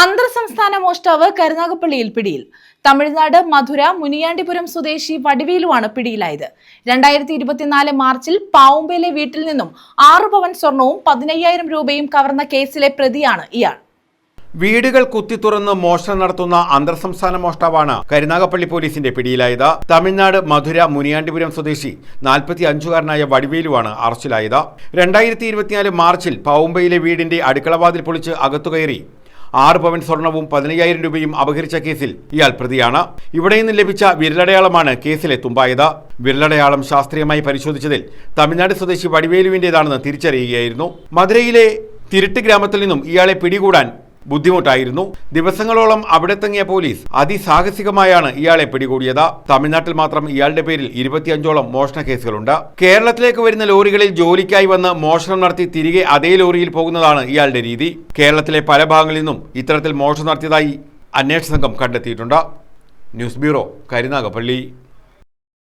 അന്തർ സംസ്ഥാന മോഷ്ടാവ് കരുനാഗപ്പള്ളിയിൽ പിടിയിൽ. തമിഴ്നാട് മധുര മുനിയാണ്ടിപുരം സ്വദേശി വടിവേലുവാണ് പിടിയിലായത്. രണ്ടായിരത്തി ഇരുപത്തിനാല് മാർച്ചിൽ പാവുമ്പയിലെ വീട്ടിൽ നിന്നും ആറു പവൻ സ്വർണവും പതിനയ്യായിരം രൂപയും കവർന്ന കേസിലെ പ്രതിയാണ് ഇയാൾ. വീടുകൾ കുത്തിത്തുറന്ന് മോഷണം നടത്തുന്ന അന്തർ സംസ്ഥാന മോഷ്ടാവാണ് കരുനാഗപ്പള്ളി പോലീസിന്റെ പിടിയിലായത്. തമിഴ്നാട് മധുര മുനിയാണ്ടിപുരം സ്വദേശി നാൽപ്പത്തി അഞ്ചുകാരനായ വടിവേലുവാണ് അറസ്റ്റിലായത്. രണ്ടായിരത്തി ഇരുപത്തിനാല് മാർച്ചിൽ പാവുമ്പയിലെ വീടിന്റെ അടുക്കളവാതിൽ പൊളിച്ച് അകത്തുകയറി ആറ് പവൻ സ്വർണവും പതിനയ്യായിരം രൂപയും അപഹരിച്ച കേസിൽ ഇയാൾ പ്രതിയാണ്. ഇവിടെ നിന്ന് ലഭിച്ച വിരലടയാളമാണ് കേസിലെ തുമ്പായത്. വിരലടയാളം ശാസ്ത്രീയമായി പരിശോധിച്ചതിൽ തമിഴ്നാട് സ്വദേശി വടിവേലുവിന്റേതാണെന്ന് തിരിച്ചറിയുകയായിരുന്നു. മധുരയിലെ തിരുട്ട് ഗ്രാമത്തിൽ നിന്നും ഇയാളെ പിടികൂടാൻ ബുദ്ധിമുട്ടായിരുന്നു. ദിവസങ്ങളോളം അവിടെ തങ്ങിയ പോലീസ് അതിസാഹസികമായാണ് ഇയാളെ പിടികൂടിയത്. തമിഴ്നാട്ടിൽ മാത്രം ഇയാളുടെ പേരിൽ ഇരുപത്തിയഞ്ചോളം മോഷണ കേസുകളുണ്ട്. കേരളത്തിലേക്ക് വരുന്ന ലോറികളിൽ ജോലിക്കായി വന്ന് മോഷണം നടത്തി തിരികെ അതേ ലോറിയിൽ പോകുന്നതാണ് ഇയാളുടെ രീതി. കേരളത്തിലെ പല ഭാഗങ്ങളിൽ നിന്നും ഇത്തരത്തിൽ മോഷണം നടത്തിയതായി അന്വേഷണ സംഘം കണ്ടെത്തിയിട്ടുണ്ട്. News bureau Karunagappally.